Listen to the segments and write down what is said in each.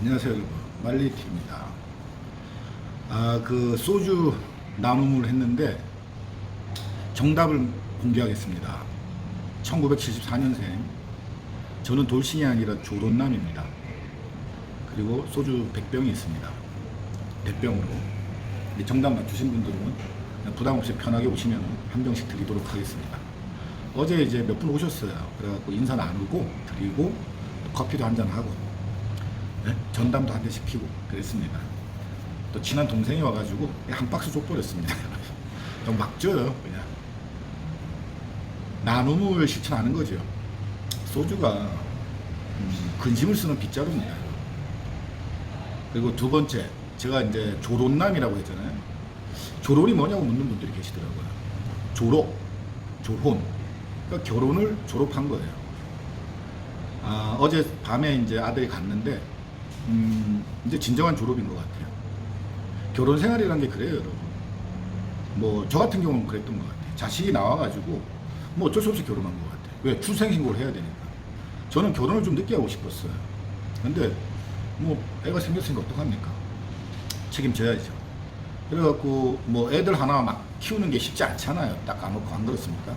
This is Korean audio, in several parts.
안녕하세요. 여러분 말리티입니다. 아 그 소주 나눔을 했는데 정답을 공개하겠습니다. 1974년생. 저는 돌싱이 아니라 조론남입니다. 그리고 소주 100병이 있습니다. 100병으로. 정답 맞추신 분들은 그냥 부담 없이 편하게 오시면 한 병씩 드리도록 하겠습니다. 어제 이제 몇 분 오셨어요. 그래갖고 인사 나누고 드리고 커피도 한잔 하고 네? 전담도 한 대씩 피고 그랬습니다. 또 친한 동생이 와가지고 한 박스 족버렸습니다. 너무 막 줘요 그냥. 나눔을 실천하는 거죠. 소주가 음, 근심을 쓰는 빗자루입니다. 그리고 두 번째 제가 이제 조론남이라고 했잖아요. 조론이 뭐냐고 묻는 분들이 계시더라고요. 졸업, 졸혼. 그러니까 결혼을 졸업한 거예요. 아, 어제 밤에 이제 아들이 갔는데 음, 이제 진정한 졸업인 것 같아요. 결혼 생활이란 게 그래요, 여러분. 뭐, 저 같은 경우는 그랬던 것 같아요. 자식이 나와가지고, 뭐 어쩔 수 없이 결혼한 것 같아요. 왜? 출생신고를 해야 되니까. 저는 결혼을 좀 늦게 하고 싶었어요. 근데, 뭐, 애가 생겼으니까 어떡합니까? 책임져야죠. 그래갖고, 뭐, 애들 하나 막 키우는 게 쉽지 않잖아요. 딱 까놓고 안 그렇습니까?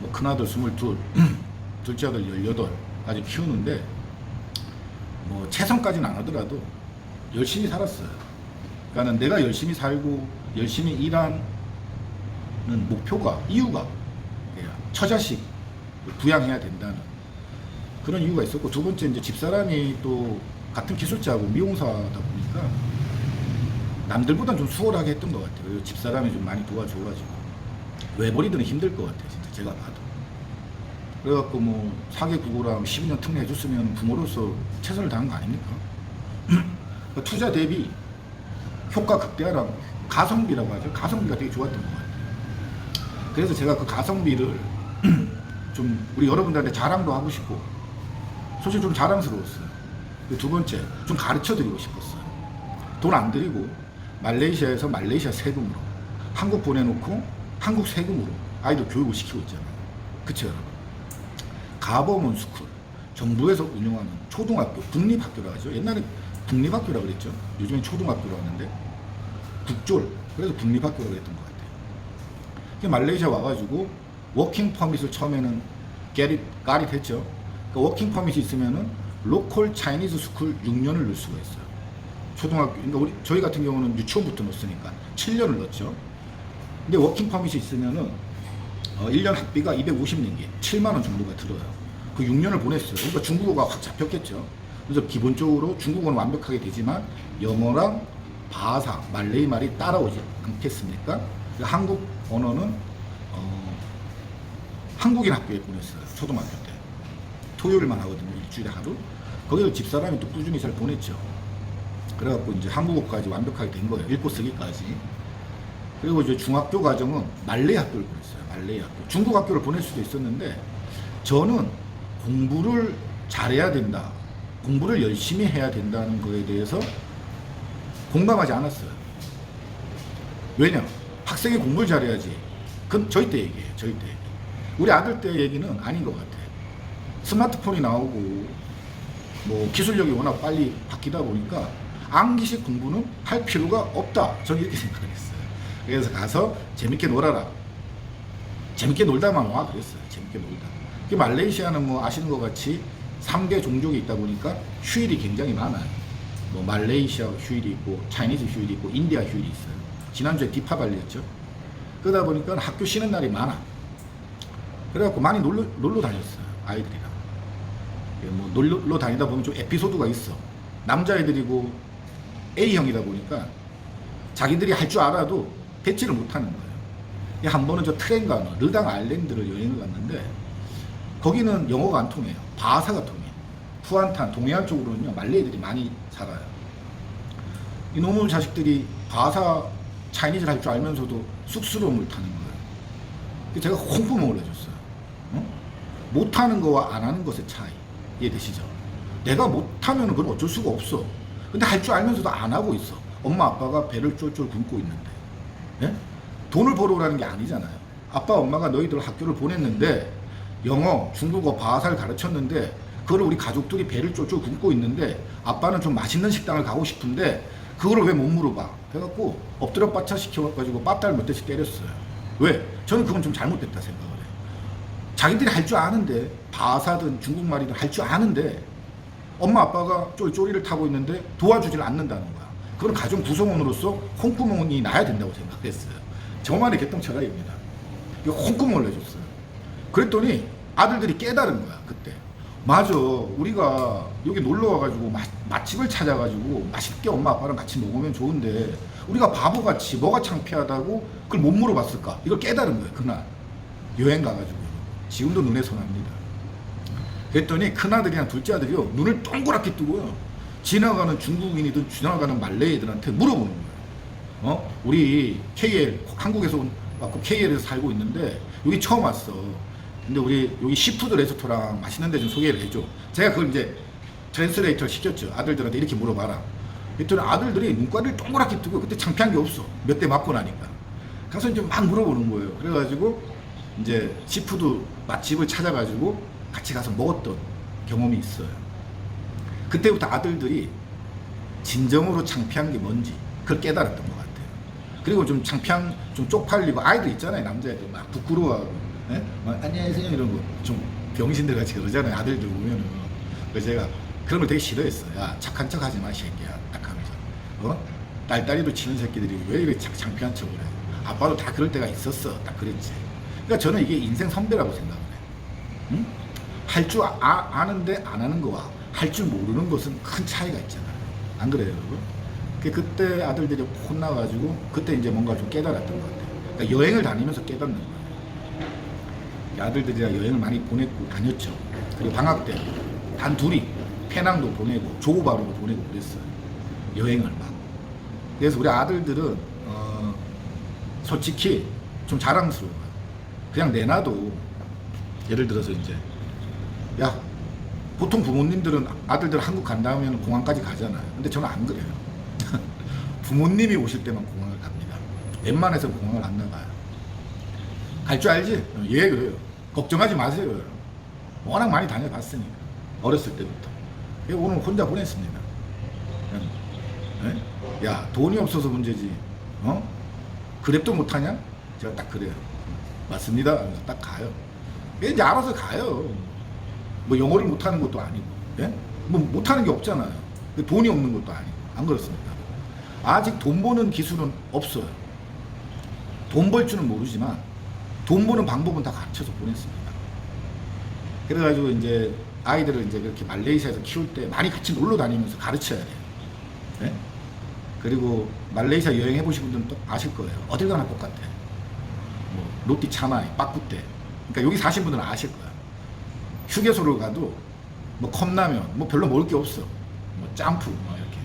뭐, 큰아들 22, 둘째 아들 18까지 키우는데, 뭐 최선까지는 안 하더라도 열심히 살았어요. 그러니까 내가 열심히 살고 열심히 일하는 목표가 이유가 처자식 부양해야 된다는 그런 이유가 있었고 두 번째 이제 집사람이 또 같은 기술자하고 미용사다 보니까 남들보다 좀 수월하게 했던 것 같아요. 집사람이 좀 많이 도와줘가지고 외벌이들은 힘들 것 같아요. 진짜 제가 봐도. 그래갖고 뭐 사계 구고랑 12년 특례 해줬으면 부모로서 최선을 다한 거 아닙니까? 그러니까 투자 대비 효과 극대화랑 가성비라고 하죠. 가성비가 되게 좋았던 것 같아요. 그래서 제가 그 가성비를 좀 우리 여러분들한테 자랑도 하고 싶고 솔직히 좀 자랑스러웠어요. 그두 번째 좀 가르쳐 드리고 싶었어요. 돈안 들이고 말레이시아에서 말레이시아 세금으로 한국 보내놓고 한국 세금으로 아이들 교육을 시키고 있잖아요. 그쵸 여러분? 가버먼 스쿨 정부에서 운영하는 초등학교 국립학교라 하죠. 옛날에 국립학교라 그랬죠. 요즘엔 초등학교로 하는데 국졸 그래서 국립학교라고 했던 것 같아요. 그 말레이시아 와가지고 워킹 퍼밋을 처음에는 get it, 했죠. 그 워킹 퍼밋이 있으면은 로컬 차이니즈 스쿨 6년을 넣을 수가 있어요. 초등학교 그러니까 우리 저희 같은 경우는 유치원부터 넣었으니까 7년을 넣었죠. 근데 워킹 퍼밋이 있으면은 어, 1년 학비가 250링기, 7만 원 정도가 들어요. 그 6년을 보냈어요. 그러니까 중국어가 확 잡혔겠죠. 그래서 기본적으로 중국어는 완벽하게 되지만 영어랑 바사, 말레이 말이 따라오지 않겠습니까? 한국 언어는 어, 한국인 학교에 보냈어요. 초등학교 때. 토요일만 하거든요. 일주일에 하루. 거기서 집사람이 또 꾸준히 잘 보냈죠. 그래갖고 이제 한국어까지 완벽하게 된 거예요. 읽고 쓰기까지. 그리고 이제 중학교 과정은 말레이 학교를 보냈어요. 말레이 학교. 중국 학교를 보낼 수도 있었는데 저는 공부를 잘해야 된다. 공부를 열심히 해야 된다는 거에 대해서 공감하지 않았어요. 왜냐? 학생이 공부를 잘해야지. 그건 저희 때 얘기예요. 저희 때. 우리 아들 때 얘기는 아닌 것 같아요. 스마트폰이 나오고 뭐 기술력이 워낙 빨리 바뀌다 보니까 암기식 공부는 할 필요가 없다. 저는 이렇게 생각을 했어요. 그래서 가서 재밌게 놀아라. 재밌게 놀다만 와 그랬어요. 재밌게 놀다. 그 말레이시아는 뭐 아시는 것 같이 3대 종족이 있다 보니까 휴일이 굉장히 많아요. 뭐 말레이시아 휴일이 있고 차이니즈 휴일이 있고 인디아 휴일이 있어요. 지난주에 디파발리였죠. 그러다 보니까 학교 쉬는 날이 많아. 그래갖고 많이 놀러, 놀러 다녔어요. 아이들이랑. 예, 뭐 놀러 다니다 보면 좀 에피소드가 있어. 남자애들이고 A형이다 보니까 자기들이 할 줄 알아도 대치를 못하는 거예요. 예, 한 번은 저 트렌가노, 르당 아일랜드를 여행을 갔는데 거기는 영어가 안 통해요. 바사가 통해요. 푸안탄, 동해안 쪽으로는요, 말레이들이 많이 살아요. 이놈의 자식들이 바사, 차이니즈를 할 줄 알면서도 쑥스러움을 타는 거예요. 제가 홍보명을 해줬어요. 어? 못하는 거와 안 하는 것의 차이. 이해되시죠? 내가 못하면 그건 어쩔 수가 없어. 근데 할 줄 알면서도 안 하고 있어. 엄마 아빠가 배를 쫄쫄 굶고 있는데. 예? 돈을 벌어오라는 게 아니잖아요. 아빠 엄마가 너희들 학교를 보냈는데 영어, 중국어, 바사를 가르쳤는데 그걸 우리 가족들이 배를 쫄쫄 굶고 있는데 아빠는 좀 맛있는 식당을 가고 싶은데 그거를 왜못 물어봐 해갖고 엎드려 빠차 시켜가지고 빠딸 몇 대씩 때렸어요 왜? 저는 그건 좀 잘못됐다 생각을 해요 자기들이 할 줄 아는데 바사든 중국말이든 할 줄 아는데 엄마 아빠가 쫄쫄이를 타고 있는데 도와주질 않는다는 거야 그건 가정 구성원으로서 콩구멍이 나야 된다고 생각했어요. 저만의 개똥차가입니다. 이거 콩구멍을 내줬어요. 그랬더니 아들들이 깨달은 거야 그때. 맞아. 우리가 여기 놀러 와가지고 맛, 맛집을 찾아가지고 맛있게 엄마 아빠랑 같이 먹으면 좋은데 우리가 바보같이 뭐가 창피하다고 그걸 못 물어봤을까? 이걸 깨달은 거예요 그날. 여행 가가지고. 지금도 눈에 선합니다. 그랬더니 큰 아들이랑 둘째 아들이요 눈을 동그랗게 뜨고요 지나가는 중국인이든 지나가는 말레이 애들한테 물어보는 거예요 어? 우리 KL 한국에서 온 왔고 KL에서 살고 있는데 여기 처음 왔어. 근데 우리 여기 시푸드 레스토랑 맛있는 데 좀 소개를 해줘. 제가 그걸 이제 트랜스레이터를 시켰죠. 아들들한테 이렇게 물어봐라. 그랬더니 아들들이 눈가를 동그랗게 뜨고 그때 창피한 게 없어. 몇 대 맞고 나니까. 가서 이제 막 물어보는 거예요. 그래가지고 이제 시푸드 맛집을 찾아가지고 같이 가서 먹었던 경험이 있어요. 그때부터 아들들이 진정으로 창피한 게 뭔지 그걸 깨달았던 것 같아요. 그리고 좀 창피한, 좀 쪽팔리고 아이들 있잖아요. 남자애들 막 부끄러워하고, 예? 막 안녕하세요 이런 거 좀 병신들 같이 그러잖아요. 아들들 보면은. 그래서 제가 그런 걸 되게 싫어했어요. 야 착한 척 하지 마, 이 새끼야. 딱 하면서. 어? 딸딸이도 치는 새끼들이 왜 이렇게 창, 창피한 척을 해? 아빠도 다 그럴 때가 있었어. 딱 그랬지. 그러니까 저는 이게 인생 선배라고 생각을 해요. 응? 할줄 아, 는데 안 하는 거와 할 줄 모르는 것은 큰 차이가 있잖아요. 안 그래요, 여러분? 그 그때 아들들이 혼나가지고 그때 이제 뭔가 좀 깨달았던 것 같아요. 그러니까 여행을 다니면서 깨닫는 거예요. 이 아들들이랑 여행을 많이 보냈고 다녔죠. 그리고 방학 때 단 둘이 페낭도 보내고 조우바로도 보내고 그랬어요. 여행을 막. 그래서 우리 아들들은 어, 솔직히 좀 자랑스러워요. 그냥 내놔도 예를 들어서 이제 야 보통 부모님들은 아들들 한국 간 다음에는 공항까지 가잖아요. 근데 저는 안 그래요. 부모님이 오실 때만 공항을 갑니다. 웬만해서 공항을 안 나가요. 갈 줄 알지? 예, 그래요. 걱정하지 마세요. 워낙 많이 다녀봤으니까. 어렸을 때부터. 그래서 오늘 혼자 보냈습니다. 예? 야, 돈이 없어서 문제지. 어? 그랩도 못하냐? 제가 딱 그래요. 맞습니다. 딱 가요. 그게 이제 알아서 가요. 뭐 영어를 못하는 것도 아니고, 예? 뭐 못하는 게 없잖아요. 돈이 없는 것도 아니고, 안 그렇습니까? 아직 돈 버는 기술은 없어요. 돈 벌 줄은 모르지만 돈 버는 방법은 다 가르쳐서 보냈습니다. 그래가지고 이제 아이들을 이제 그렇게 말레이시아에서 키울 때 많이 같이 놀러 다니면서 가르쳐야 돼요. 네? 그리고 말레이시아 여행해 보신 분들은 또 아실 거예요. 어딜 가나 똑같아. 뭐 로티 차나이, 빠꾸떼. 그러니까 여기 사신 분들은 아실 거야. 휴게소를 가도 뭐 컵라면, 뭐 별로 먹을 게 없어. 뭐 짬프, 뭐 이렇게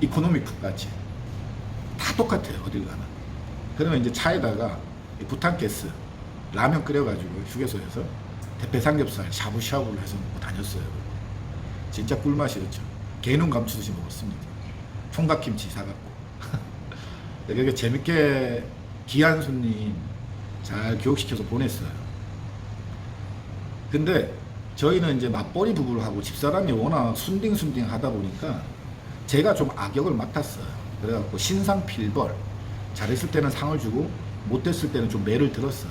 이코노미 푸 같이 다 똑같아요. 어딜 가나. 그러면 이제 차에다가 이 부탄가스 라면 끓여가지고 휴게소에서 대패 삼겹살 샤브샤브를 해서 먹고 다녔어요. 진짜 꿀맛이었죠. 개눈 감추듯이 먹었습니다. 총각김치 사갖고. 되게 재밌게 귀한 손님 잘 교육시켜서 보냈어요. 근데 저희는 이제 맞벌이 부부를 하고 집사람이 워낙 순딩순딩 하다 보니까 제가 좀 악역을 맡았어요. 그래갖고 신상 필벌 잘했을 때는 상을 주고 못했을 때는 좀 매를 들었어요.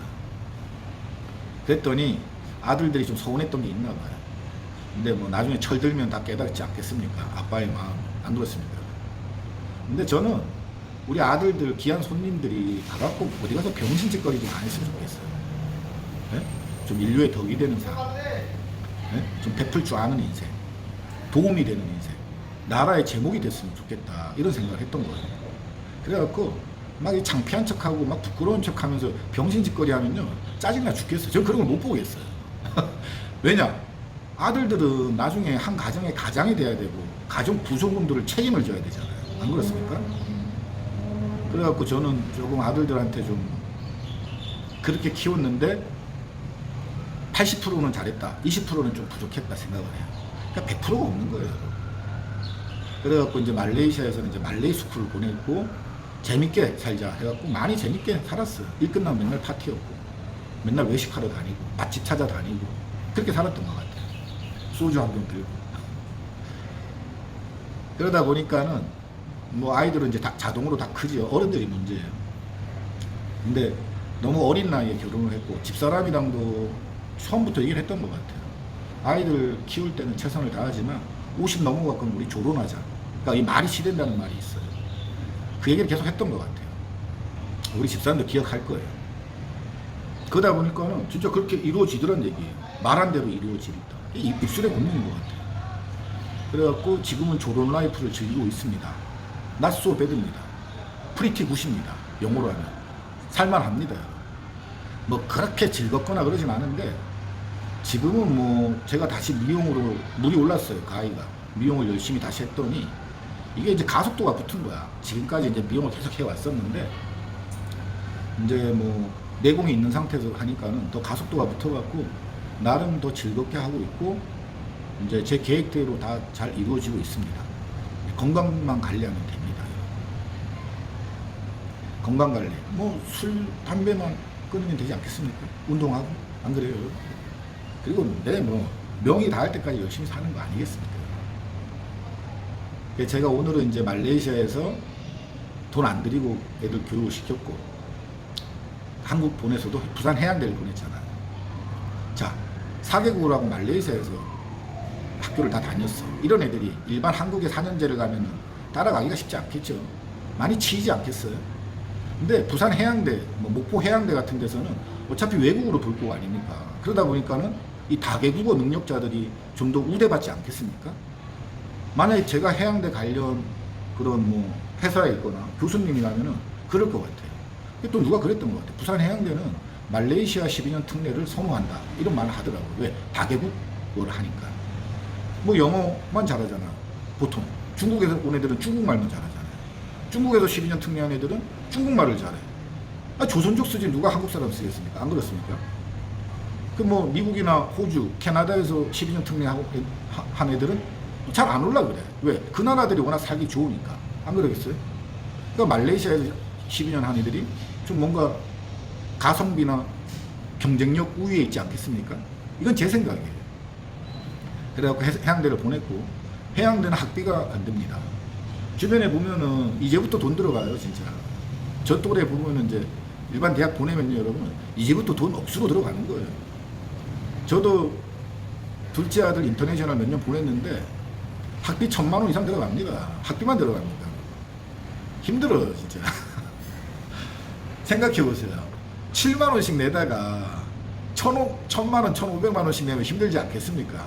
그랬더니 아들들이 좀 서운했던 게 있나 봐요. 근데 뭐 나중에 철들면 다 깨닫지 않겠습니까? 아빠의 마음 안 그렇습니까? 근데 저는 우리 아들들 귀한 손님들이 가갖고 어디 가서 병신짓거리 좀 안 했으면 좋겠어요. 예? 좀 인류의 덕이 되는 사람, 예? 좀 베풀 줄 아는 인생, 도움이 되는 인생, 나라의 제목이 됐으면 좋겠다 이런 생각을 했던 거예요. 그래갖고 막 이 창피한 척하고 막 부끄러운 척하면서 병신 짓거리 하면요 짜증나 죽겠어요. 저는 그런 걸 못 보겠어요. 왜냐? 아들들은 나중에 한 가정의 가장이 돼야 되고 가정 구성원들을 책임을 져야 되잖아요. 안 그렇습니까? 그래갖고 저는 조금 아들들한테 좀 그렇게 키웠는데 80%는 잘했다. 20%는 좀 부족했다 생각을 해요. 그러니까 100%가 없는 거예요. 그래갖고 이제 말레이시아에서는 이제 말레이 스쿨을 보냈고 재밌게 살자 해갖고 많이 재밌게 살았어요. 일 끝나면 맨날 파티였고 맨날 외식하러 다니고 맛집 찾아다니고 그렇게 살았던 것 같아요. 소주 한 병 들고. 그러다 보니까는 뭐 아이들은 이제 다 자동으로 다 크지요. 어른들이 문제예요. 근데 너무 어린 나이에 결혼을 했고 집사람이랑도 처음부터 얘기를 했던 것 같아요. 아이들 키울 때는 최선을 다하지만 50 넘어가면 우리 결혼하자. 그러니까 이 말이 시된다는 말이 있어요. 그 얘기를 계속 했던 것 같아요. 우리 집사람도 기억할 거예요. 그러다 보니까는 진짜 그렇게 이루어지더란 얘기예요. 말한 대로 이루어지다. 이 입술의 본능인 것 같아요. 그래갖고 지금은 조론 라이프를 즐기고 있습니다. 낫소 배드입니다. 프리티 굿입니다. 영어로 하면. 살만합니다. 뭐 그렇게 즐겁거나 그러진 않은데 지금은 뭐 제가 다시 미용으로 물이 올랐어요. 그 아이가. 미용을 열심히 다시 했더니 이게 이제 가속도가 붙은 거야. 지금까지 이제 미용을 계속 해왔었는데 이제 뭐 내공이 있는 상태에서 하니까는 더 가속도가 붙어갖고 나름 더 즐겁게 하고 있고 이제 제 계획대로 다 잘 이루어지고 있습니다. 건강만 관리하면 됩니다. 건강 관리. 뭐 술, 담배만 끊으면 되지 않겠습니까? 운동하고 안 그래요? 그리고 내뭐 명이 닿을 때까지 열심히 사는 거 아니겠습니까? 그래서 제가 오늘은 이제 말레이시아에서 돈 안 들이고 애들 교육을 시켰고 한국 보내서도 부산 해양대를 보냈잖아요. 자, 4개국을 하고 말레이시아에서 학교를 다 다녔어. 이런 애들이 일반 한국의 4년제를 가면 따라가기가 쉽지 않겠죠. 많이 치이지 않겠어요? 근데 부산 해양대, 뭐 목포 해양대 같은 데서는 어차피 외국으로 볼거 아닙니까? 그러다 보니까는 이 다계국어 능력자들이 좀 더 우대받지 않겠습니까? 만약에 제가 해양대 관련 그런 뭐 회사에 있거나 교수님이라면은 그럴 것 같아요. 또 누가 그랬던 것 같아요. 부산 해양대는 말레이시아 12년 특례를 선호한다. 이런 말을 하더라고요. 왜? 다계국어를 하니까. 뭐 영어만 잘하잖아. 보통. 중국에서 온 애들은 중국말만 잘하잖아요. 중국에서 12년 특례한 애들은 중국말을 잘해. 아, 조선족 쓰지 누가 한국 사람 쓰겠습니까? 안 그렇습니까? 그 뭐 미국이나 호주, 캐나다에서 12년 특례하고 하- 한 애들은 잘 안 올라 그래. 왜? 그 나라들이 워낙 살기 좋으니까. 안 그러겠어요? 그러니까 말레이시아에서 12년 한 애들이 좀 뭔가 가성비나 경쟁력 우위에 있지 않겠습니까? 이건 제 생각이에요. 그래갖고 해- 해양대를 보냈고 해양대는 학비가 안 듭니다. 주변에 보면은 이제부터 돈 들어가요, 진짜. 저 또래 보면은 이제 일반 대학 보내면요, 여러분 이제부터 돈 억수로 들어가는 거예요. 저도 둘째 아들 인터내셔널 몇 년 보냈는데 학비 천만 원 이상 들어갑니다. 학비만 들어갑니다. 힘들어요, 진짜. 생각해 보세요. 7만 원씩 내다가 천오, 천만 원, 천오백만 원씩 내면 힘들지 않겠습니까?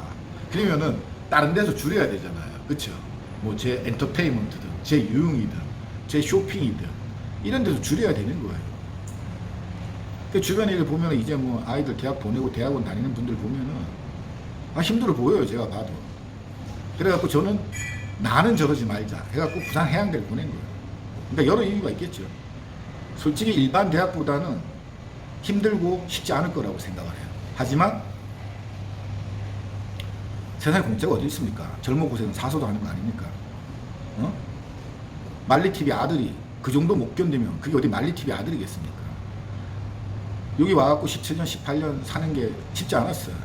그러면은 다른 데서 줄여야 되잖아요. 그쵸? 뭐 제 엔터테인먼트든, 제 유흥이든, 제 쇼핑이든, 이런 데서 줄여야 되는 거예요. 그 주변에 보면 이제 뭐 아이들 대학 보내고 대학원 다니는 분들 보면은 아 힘들어 보여요 제가 봐도. 그래갖고 저는 나는 저러지 말자 해갖고 부산 해양대를 보낸 거예요. 그러니까 여러 이유가 있겠죠. 솔직히 일반 대학보다는 힘들고 쉽지 않을 거라고 생각을 해요. 하지만 세상에 공짜가 어디 있습니까? 젊은 곳에는 사소도 하는 거 아닙니까? 어? 말리TV 아들이 그 정도 못 견디면 그게 어디 말리TV 아들이겠습니까 여기 와갖고 17년, 18년 사는 게 쉽지 않았어요.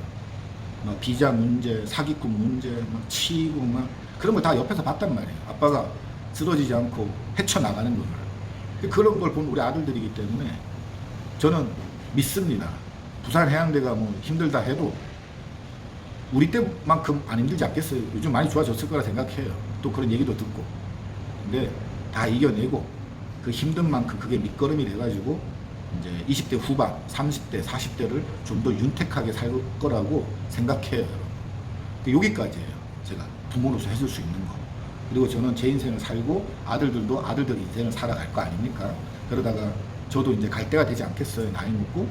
막 비자 문제, 사기꾼 문제, 막 치고 막 그런 걸다 옆에서 봤단 말이에요. 아빠가 쓰러지지 않고 헤쳐나가는 걸. 그런 걸 본 우리 아들들이기 때문에 저는 믿습니다. 부산 해양대가 뭐 힘들다 해도 우리 때만큼 안 힘들지 않겠어요. 요즘 많이 좋아졌을 거라 생각해요. 또 그런 얘기도 듣고. 근데 다 이겨내고 그 힘든 만큼 그게 밑거름이 돼가지고 이제 20대 후반, 30대, 40대를 좀 더 윤택하게 살 거라고 생각해요. 그 여기까지예요. 제가 부모로서 해줄 수 있는 거. 그리고 저는 제 인생을 살고 아들들도 아들들 인생을 살아갈 거 아닙니까? 그러다가 저도 이제 갈 때가 되지 않겠어요. 나이 먹고.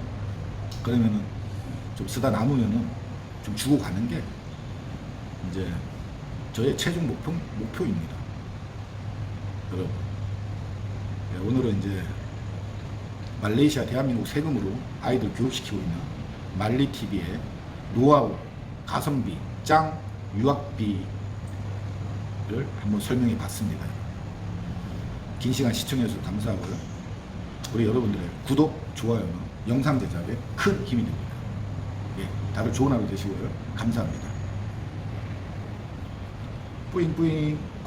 그러면은 좀 쓰다 남으면은 좀 주고 가는 게 이제 저의 최종 목표, 목표입니다. 여러분. 네, 오늘은 이제 말레이시아 대한민국 세금으로 아이들 교육시키고 있는 말리TV의 노하우, 가성비, 짱, 유학비를 한번 설명해 봤습니다. 긴 시간 시청해주셔서 감사하고요. 우리 여러분들의 구독, 좋아요는 영상 제작에 큰 힘이 됩니다. 예, 다들 좋은 하루 되시고요. 감사합니다. 뿌잉뿌잉 콕